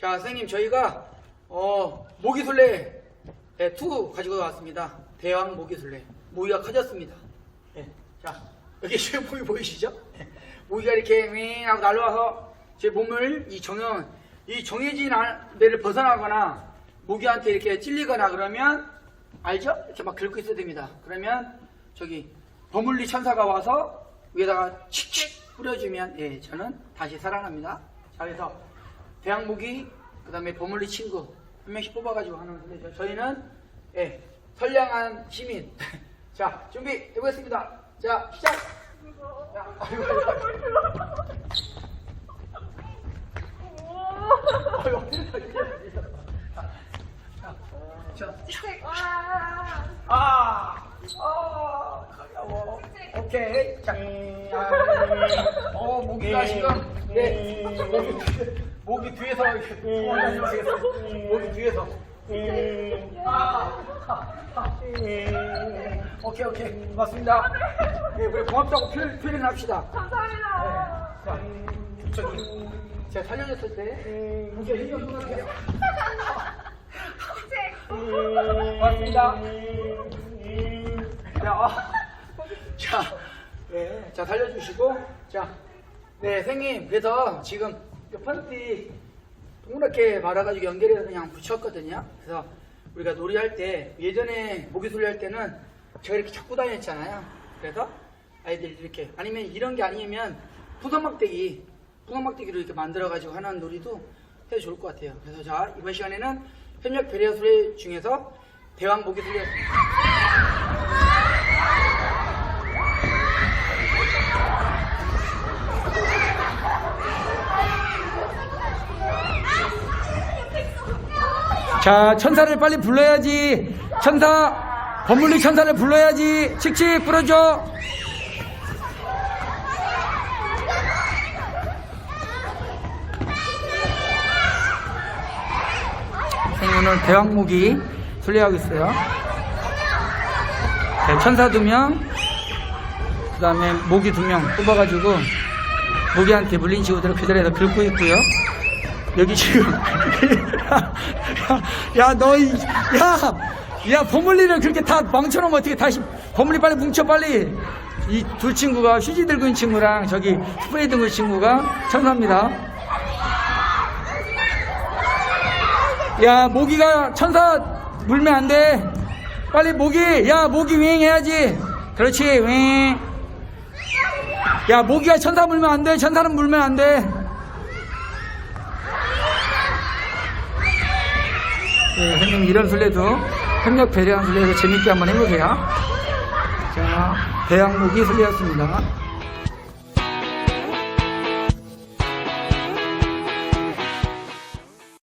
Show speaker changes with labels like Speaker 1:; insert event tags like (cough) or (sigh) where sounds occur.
Speaker 1: 자, 선생님, 저희가, 어, 모기술래, 예, 투 가지고 왔습니다. 대왕 모기술래. 모기가 커졌습니다. 예, 자, 여기 (laughs) 지금 모기 보이시죠? 예, 모기가 이렇게 윙 하고 날라와서 제 몸을 이 정형, 이 정해진 아- 데를 벗어나거나 모기한테 이렇게 찔리거나 그러면, 알죠? 이렇게 막 긁고 있어야 됩니다. 그러면, 저기, 버물리 천사가 와서 위에다가 칙칙 뿌려주면, 예, 저는 다시 살아납니다. 자, 그래서, 대학무기, 그 다음에 버물리 친구, 한 명씩 뽑아가지고 하는 건데, 저희는, 예, 선량한 시민. 자, 준비 해보겠습니다. 자, 시작! 자, 아이고, 아이고, 아이고. 아, 아. 오케이. 자, 아, 어, 모기가 지금, 뒤에- 모기 뒤에서 이렇게 도망다니고 있어요. 모기 뒤에서. 아, 아, 아. 오케이, 오케이. 고맙습니다. 네, 우리 고맙다고 표현, 표현합시다.
Speaker 2: 감사합니다.
Speaker 1: 자, 저기, 제가 살려줬을 때, 무게 것 같아요. 고맙습니다. 자, 아, 자, 네, 자, 살려주시고, 자, 네, 선생님, 그래서 지금 펀티 동그랗게 말아가지고 연결해서 그냥 붙였거든요. 그래서 우리가 놀이할 때, 예전에 모기술리 할 때는 제가 이렇게 잡고 다녔잖아요. 그래서 아이들이 이렇게, 아니면 이런 게 아니면 부서막대기, 부서막대기로 이렇게 만들어가지고 하는 놀이도 해도 좋을 것 같아요. 그래서 자, 이번 시간에는 협력 배려 수레 중에서 대왕 모기술리 였습니다. 자, 천사를 빨리 불러야지. 천사, 버물리 천사를 불러야지. 칙칙. 선생님 오늘 대왕무기 순례하고 있어요. 자, 천사 두 명, 그 다음에 모기 두 명 뽑아가지고 모기한테 물린 친구들을 그 자리에서 긁고 있고요. 여기 지금. (laughs) 야너이야야 버물리를 그렇게 다 망쳐놓으면 어떻게 다시 버물리 빨리 뭉쳐 빨리. 이 두 친구가 휴지 들고 있는 친구랑 저기 스프레이 들고 있는 친구가 천사입니다. 야 모기가 천사 물면 안 돼. 빨리 모기. 야 모기 윙 해야지. 그렇지 윙야 모기가 천사 물면 안 돼. 천사는 물면 안돼 네, 형님 이런 술래도 협력 배려한 술래도 재밌게 한번 해보세요. 자, 대학무기 술래였습니다.